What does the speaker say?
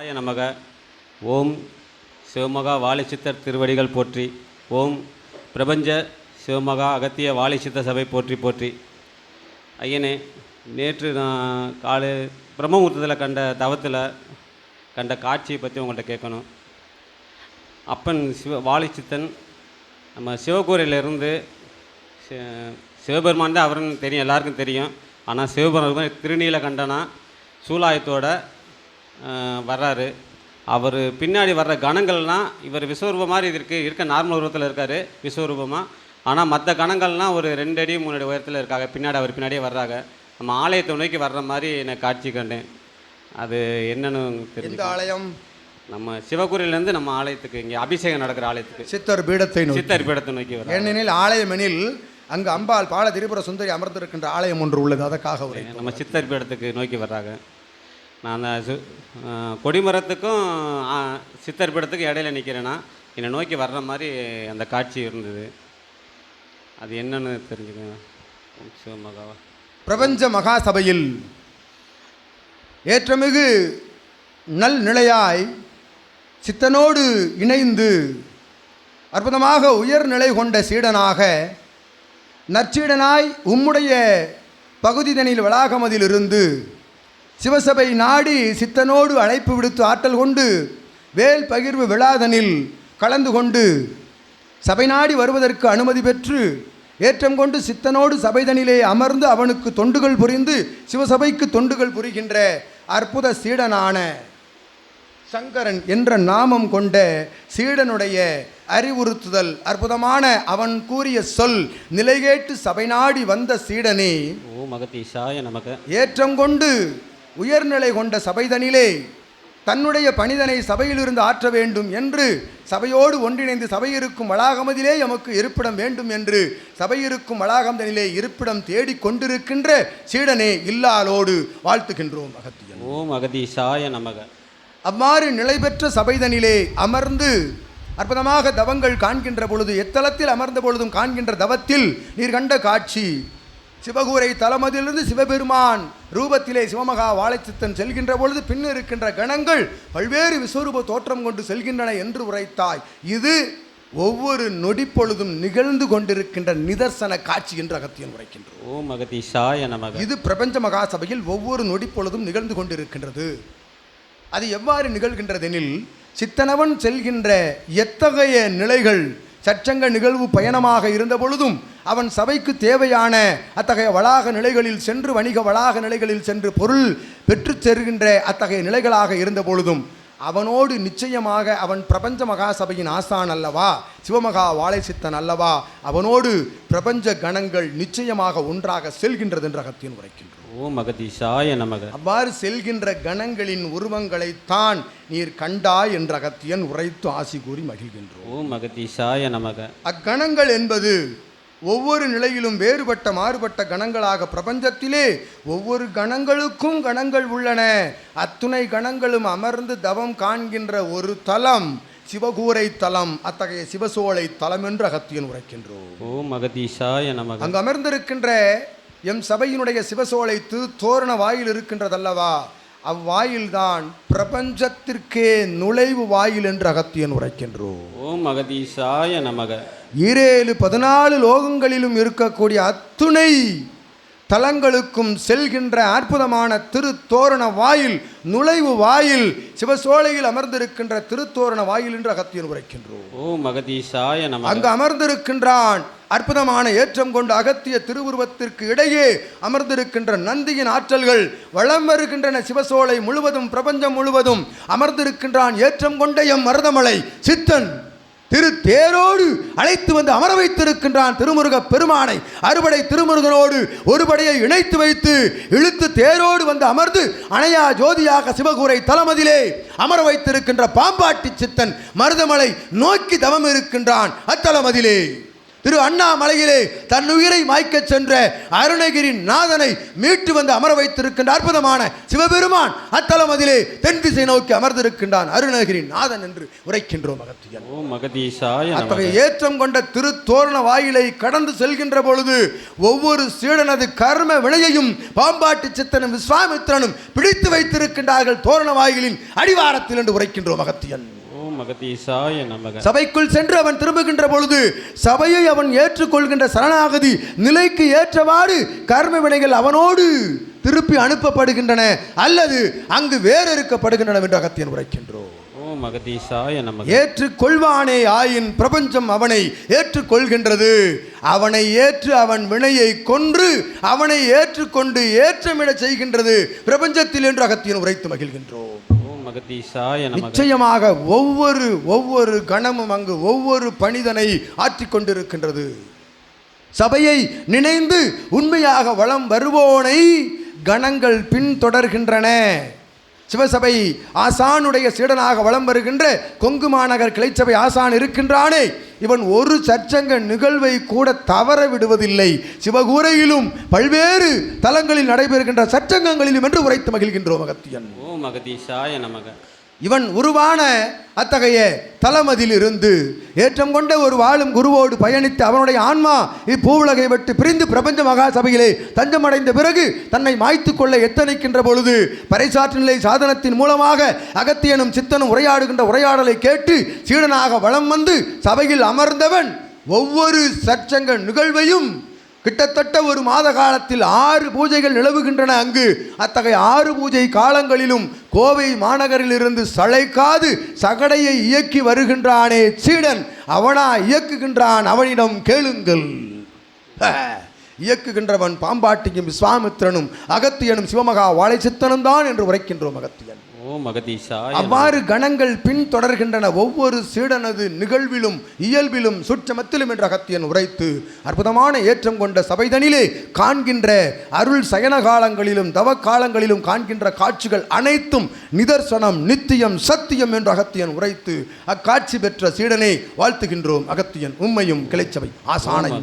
ஆய நமக. ஓம் சிவமகா வாலிச்சித்தர் திருவடிகள் போற்றி. ஓம் பிரபஞ்ச சிவமகா அகத்திய வாழைச்சித்த சபை போற்றி போற்றி. ஐயனே நேற்று நான் காலை பிரம்மமுகூர்த்தத்தில் கண்ட தவத்தில் கண்ட காட்சியை பற்றி உங்கள்கிட்ட கேட்கணும். அப்பன் சிவ வாலிச்சித்தன் நம்ம சிவகோரையிலேருந்து சிவபெருமான் தான் அவருன்னு தெரியும் எல்லாருக்கும் தெரியும். ஆனால் சிவபெருமான் திருநீல கண்டனா சூலாயத்தோட வர்றாரு. அவர் பின்னாடி வர்ற கணங்கள்லாம் இவர் விஸ்வரூபம் மாதிரி இருக்கு இருக்க நார்மல் உருவத்தில் இருக்கார் விஸ்வரூபமாக ஆனால் மற்ற கணங்கள்லாம் ஒரு ரெண்டு அடி மூணு அடி உயரத்தில் இருக்காங்க. பின்னாடி அவர் பின்னாடியே வர்றாங்க. நம்ம ஆலயத்தை நோக்கி வர்ற மாதிரி நான் காட்சி கண்டேன். அது என்னன்னு தெரிஞ்சு ஆலயம்? நம்ம சிவகுரியிலேருந்து நம்ம ஆலயத்துக்கு இங்கே அபிஷேகம் நடக்கிற ஆலயத்துக்கு. சித்தர் பீடத்தை சித்தர் பீடத்தை நோக்கி வர ஏனெனில் ஆலயமெனில் அங்கு அம்பாள் பால திரிபுர சுந்தரி அமர்ந்திருக்கின்ற ஆலயம் ஒன்று உள்ளது. அதற்காக நம்ம சித்தர் பீடத்துக்கு நோக்கி வர்றாங்க. நான் அந்த சு கொடிமரத்துக்கும் சித்தர்பிடத்துக்கும் சித்தர் இடையில நிற்கிறேன்னா என்னை நோக்கி வர்ற மாதிரி அந்த காட்சி இருந்தது. அது என்னன்னு தெரிஞ்சுக்கோங்க. சிவமகாவா பிரபஞ்ச மகாசபையில் ஏற்றமிகு நல் நிலையாய் சித்தனோடு இணைந்து அற்புதமாக உயர்நிலை கொண்ட சீடனாக நற்சீடனாய் உம்முடைய பகுதிதனில் வளாகமதிலிருந்து சிவசபை நாடி சித்தனோடு அழைப்பு விடுத்து ஆற்றல் கொண்டு வேல் பகிர்வு விழாதனில் கலந்து கொண்டு சபை நாடி வருவதற்கு அனுமதி பெற்று ஏற்றம் கொண்டு சித்தனோடு சபைதனிலே அமர்ந்து அவனுக்கு தொண்டுகள் புரிந்து சிவசபைக்கு தொண்டுகள் புரிகின்ற அற்புத சீடனான சங்கரன் என்ற நாமம் கொண்ட சீடனுடைய அறிவுறுத்துதல் அற்புதமான அவன் கூறிய சொல் நிலைகேட்டு சபை நாடி வந்த சீடனே. ஓ மகதீஷாய நமக. ஏற்றம் கொண்டு உயர்நிலை கொண்ட சபைதனிலே தன்னுடைய பணிதனை சபையிலிருந்து ஆற்ற வேண்டும் என்று சபையோடு ஒன்றிணைந்து சபை இருக்கும் வளாகமதிலே எமக்கு இருப்பிடம் வேண்டும் என்று சபை இருக்கும் வளாகமதிலே இருப்பிடம் தேடிக் கொண்டிருக்கின்ற சீடனே இல்லாலோடு வாழ்த்துகின்றோம் அகத்தியன் ஓ மகதீஷாய நமக. அவ்வாறு நிலை பெற்ற சபைதனிலே அமர்ந்து அற்புதமாக தவங்கள் காண்கின்ற பொழுது எத்தலத்தில் அமர்ந்த பொழுதும் காண்கின்ற தவத்தில் நீர் கண்ட காட்சி சிவகூரை தலமதிலிருந்து சிவபெருமான் ரூபத்திலே சிவமகா வாழைச்சித்தன் செல்கின்ற பொழுது பின் இருக்கின்ற கணங்கள் பல்வேறு விஸ்வரூப தோற்றம் கொண்டு செல்கின்றன என்று உரைத்தாய். இது ஒவ்வொரு நொடி பொழுதும் நிகழ்ந்து கொண்டிருக்கின்ற நிதர்சன காட்சி என்று அகத்தியன் உரைக்கின்றோம் நமக. இது பிரபஞ்ச மகாசபையில் ஒவ்வொரு நொடி பொழுதும் நிகழ்ந்து கொண்டிருக்கின்றது. அது எவ்வாறு நிகழ்கின்றதெனில் சித்தனவன் செல்கின்ற எத்தகைய நிலைகள் சச்சங்க நிகழ்வு பயணமாக இருந்த பொழுதும் அவன் சபைக்கு தேவையான அத்தகைய வளாக நிலைகளில் சென்று வணிக வளாக நிலைகளில் சென்று பொருள் பெற்றுச் செல்கின்ற அத்தகைய நிலைகளாக இருந்த பொழுதும் அவனோடு நிச்சயமாக அவன் பிரபஞ்ச மகாசபையின் ஆசான் அல்லவா? சிவமகா வாழை சித்தன் அல்லவா? அவனோடு பிரபஞ்ச கணங்கள் நிச்சயமாக ஒன்றாக செல்கின்றது என்ற அகத்தியன் உரைக்கின்றோம் ஓ மகதீஷாய நமக. அவ்வாறு செல்கின்ற கணங்களின் உருவங்களைத்தான் நீர் கண்டாய் என்ற அகத்தியன் உரைத்து ஆசி கூறி மகிழ்கின்றோம். ஓ மகதீஷாய நமக. அக்கணங்கள் என்பது ஒவ்வொரு நிலையிலும் வேறுபட்ட மாறுபட்ட கணங்களாக பிரபஞ்சத்திலே ஒவ்வொரு கணங்களுக்கும் கணங்கள் உள்ளன. அத்துணை கணங்களும் அமர்ந்து தவம் காண்கின்ற ஒரு தலம் சிவகூரை தலம் அத்தகைய சிவசோலை தலம் என்று அகத்தியன் உரைக்கின்றோம். நமக. அங்கு அமர்ந்திருக்கின்ற எம் சபையினுடைய சிவசோலை தோரண வாயில் இருக்கின்றதல்லவா? அவ்வாயில்தான் பிரபஞ்சத்திற்கே நுழைவு வாயில் என்று அகத்தியன் உரைக்கின்றோம் ஓ மகதீஷாய நமக. ஈரேழு பதினாலு லோகங்களிலும் இருக்கக்கூடிய அத்துணை தலங்களுக்கும் செல்கின்ற அற்புதமான திருத்தோரண வாயில் நுழைவு வாயில் சிவசோலையில் அமர்ந்திருக்கின்ற திருத்தோரண வாயில் என்று அகத்தியன் உரைக்கின்றோம். ஓ அங்கு அமர்ந்திருக்கின்றான். அற்புதமான ஏற்றம் கொண்ட அகத்திய திருவுருவத்திற்கு இடையே அமர்ந்திருக்கின்ற நந்தியின் ஆற்றல்கள் வளம் வருகின்றன. சிவசோலை முழுவதும் பிரபஞ்சம் முழுவதும் அமர்ந்திருக்கின்றான். ஏற்றம் கொண்ட எம் மருதமலை சித்தன். திரு தேரோடு அழைத்து வந்து அமர வைத்திருக்கின்றான் திருமுருக பெருமானை. அறுபடை திருமுருகனோடு ஒரு படையை இணைத்து வைத்து இழுத்து தேரோடு வந்து அமர்ந்து அணையா ஜோதியாக சிவகூரை தலமதிலே அமர வைத்திருக்கின்ற பாம்பாட்டி சித்தன் மருதமலை நோக்கி தவம் இருக்கின்றான் அத்தலமதிலே திரு அண்ணாமலையிலே தன் உயிரை மாய்க்கச் சென்ற அருணகிரி நாதனை மீட்டு வந்து அமர வைத்திருக்கின்ற அற்புதமான சிவபெருமான் அத்தலமதிலே தென் திசை நோக்கி அமர்ந்திருக்கின்றான் அருணகிரி நாதன் என்று உரைக்கின்றோம் மகதீசாய நமக. அத்தகைய ஏற்றம் கொண்ட திருத்தோரண வாயிலை கடந்து செல்கின்ற பொழுது ஒவ்வொரு சீடனது கர்ம வினையையும் பாம்பாட்டு சித்தனும் விஸ்வாமித்திரனும் பிடித்து வைத்திருக்கின்றார்கள் தோரண வாயிலின் அடிவாரத்தில் என்று உரைக்கின்றோம் நமக சபைக்குள் சென்று அவன் திரும்புகின்ற பொழுது சபையை அவன் ஏற்றுக்கொள்கின்ற சரணாகதி நிலைக்கு ஏற்றவாறு கர்ம வினைகள் அவனோடு திருப்பி அனுப்பப்படுகின்றன அல்லது அங்கு வேறறுக்கப்படுகின்றன என்று அகத்தியன் உரைக்கின்றோம். ஏற்றுக்கொள்வானே ஆயின் பிரபஞ்சம் அவனை ஏற்றுக்கொள்கின்றது. அவனை ஏற்று அவன் வினையை கொன்று அவனை ஏற்றுக்கொண்டு ஏற்றமிடச் செய்கின்றது பிரபஞ்சத்தில் என்று அகத்தியன் உரைத்து மகிழ்கின்றோம். நிச்சயமாக ஒவ்வொரு ஒவ்வொரு கணமும் அங்கு ஒவ்வொரு பணிதனை ஆற்றிக்கொண்டிருக்கின்றது சபையை நினைந்து உண்மையாக வளம் வருவோனை கணங்கள் பின்தொடர்கின்றன சிவசபை ஆசானுடைய சீடனாக வலம் வருகின்ற கொங்கு மாநகர் கிளைச்சபை ஆசான் இருக்கின்றானே. இவன் ஒரு சர்ச்சங்க நிகழ்வை கூட தவற விடுவதில்லை. சிவகூரையிலும் பல்வேறு தலங்களில் நடைபெறுகின்ற சச்சங்கங்களிலும் என்று உரைத்து மகிழ்கின்றோம் மகத்தியன். ஓ மகதீஷாய நமக. இவன் உருவான அத்தகைய தலமதில் ஏற்றம் கொண்ட ஒரு வாழும் குருவோடு பயணித்து அவனுடைய ஆன்மா இப்பூவுலகை விட்டு பிரிந்து பிரபஞ்ச மகா சபையிலே தஞ்சமடைந்த பிறகு தன்னை மாய்த்து கொள்ள எத்தனைக்கின்ற பொழுது பறைசாற்று நிலை சாதனத்தின் மூலமாக அகத்தியனும் சித்தனும் உரையாடுகின்ற உரையாடலை கேட்டு சீடனாக வலம் வந்து சபையில் அமர்ந்தவன் ஒவ்வொரு சற்சங்க நிகழ்வையும் கிட்டத்தட்ட ஒரு மாத காலத்தில் ஆறு பூஜைகள் நிலவுகின்றன அங்கு. அத்தகைய ஆறு பூஜை காலங்களிலும் கோவை மாநகரிலிருந்து சளைக்காது சகடையை இயக்கி வருகின்றானே சீடன். அவனா இயக்குகின்றான் அவனிடம் கேளுங்கள். இயக்குகின்றவன் பாம்பாட்டியும் விஸ்வாமித்திரனும் அகத்தியனும் சிவமகா வாழைச்சித்தனும் தான் என்று உரைக்கின்றோம் அகத்தியன். ஓம் அவ்வாறு கணங்கள் பின்தொடர்கின்றன ஒவ்வொரு சீடனது நிகழ்விலும் இயல்பிலும் சுற்றமத்திலும் என்ற அகத்தியன் உரைத்து அற்புதமான ஏற்றம் கொண்ட சபைதனிலே காண்கின்ற அருள் சயன காலங்களிலும் தவ காலங்களிலும் காண்கின்ற காட்சிகள் அனைத்தும் நிதர்சனம் நித்தியம் சத்தியம் என்ற அகத்தியன் உரைத்து அக்காட்சி பெற்ற சீடனை வாழ்த்துகின்றோம் அகத்தியன் உண்மையும் கிளைச்சபை நமக.